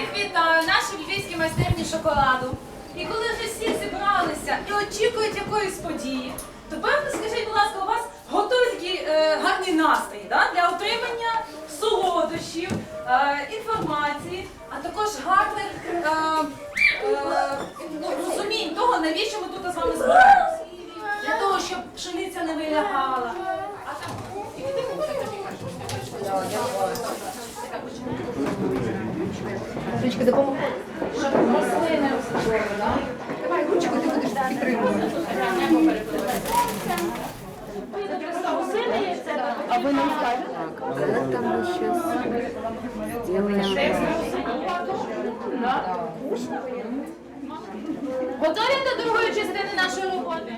Всіх вітаю, наші львівські майстерні шоколаду. І коли вже всі зібралися і очікують якоїсь події, то певно, скажіть, будь ласка, у вас готові такі е, гарні настрої да? для отримання солодощів, е, інформації, а також гарних е, е, розумінь того, навіщо ми тут з вами збираємося. Для того, щоб пшениця не вилягала. А там Ручка, допомогти. щоб рослини особливо, да? Давай ручку, ти будеш підтримувати. А ви нам скажете? Это мы сейчас сделаем. Готові до другої частини нашої роботи?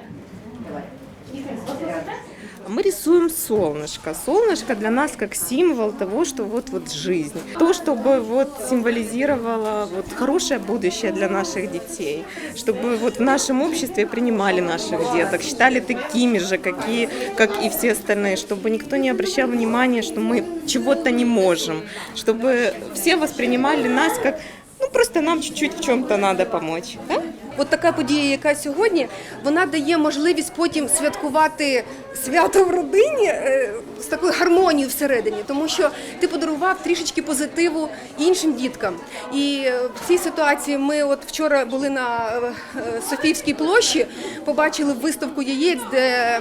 Мы рисуем солнышко. Солнышко для нас как символ того, что вот вот жизнь. То, чтобы вот символизировало вот хорошее будущее для наших детей. Чтобы вот в нашем обществе принимали наших деток, считали такими же, какие, как и все остальные. Чтобы никто не обращал внимания, что мы чего-то не можем. Чтобы все воспринимали нас как ну просто нам чуть-чуть в чем-то надо помочь. да? От така подія, яка сьогодні, вона дає можливість потім святкувати свято в родині е, з такою гармонією всередині, тому що ти подарував трішечки позитиву іншим діткам. І е, в цій ситуації ми от вчора були на е, Софіївській площі, побачили виставку яєць, де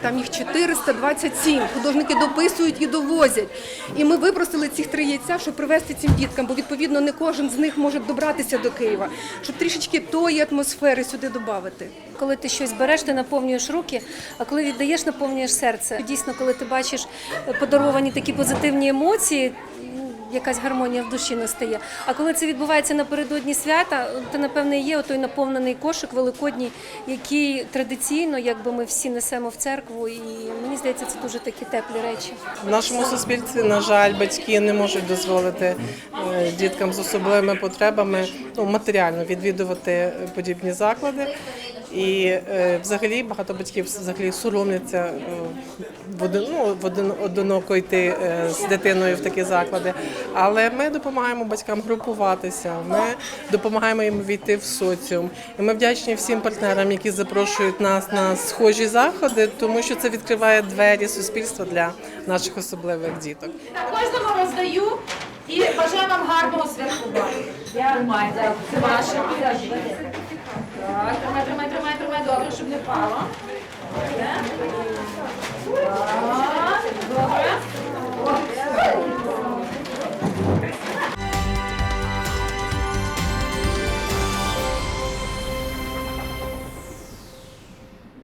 там їх 427. Художники дописують і довозять. І ми випросили цих три яйця, щоб привезти цим діткам, бо відповідно не кожен з них може добратися до Києва, щоб трішечки тої атмосфери сюди додати. Коли ти щось береш, ти наповнюєш руки, а коли віддаєш, наповнюєш серце. Дійсно, коли ти бачиш подаровані такі позитивні емоції, якась гармонія в душі настає. А коли це відбувається напередодні свята, то напевне є той наповнений кошик великодній, який традиційно, якби ми всі несемо в церкву, і мені здається, це дуже такі теплі речі. В нашому суспільстві, на жаль, батьки не можуть дозволити е, діткам з особливими потребами ну, матеріально відвідувати подібні заклади. І е, взагалі багато батьків взагалі соромляться е, в один, ну, в один одиноко йти е, з дитиною в такі заклади. Але ми допомагаємо батькам групуватися, ми допомагаємо їм війти в соціум. І ми вдячні всім партнерам, які запрошують нас на схожі заходи, тому що це відкриває двері суспільства для наших особливих діток. Так, кожному роздаю і бажаю вам гарного святкування. Тримайте, це ваше. Добре, щоб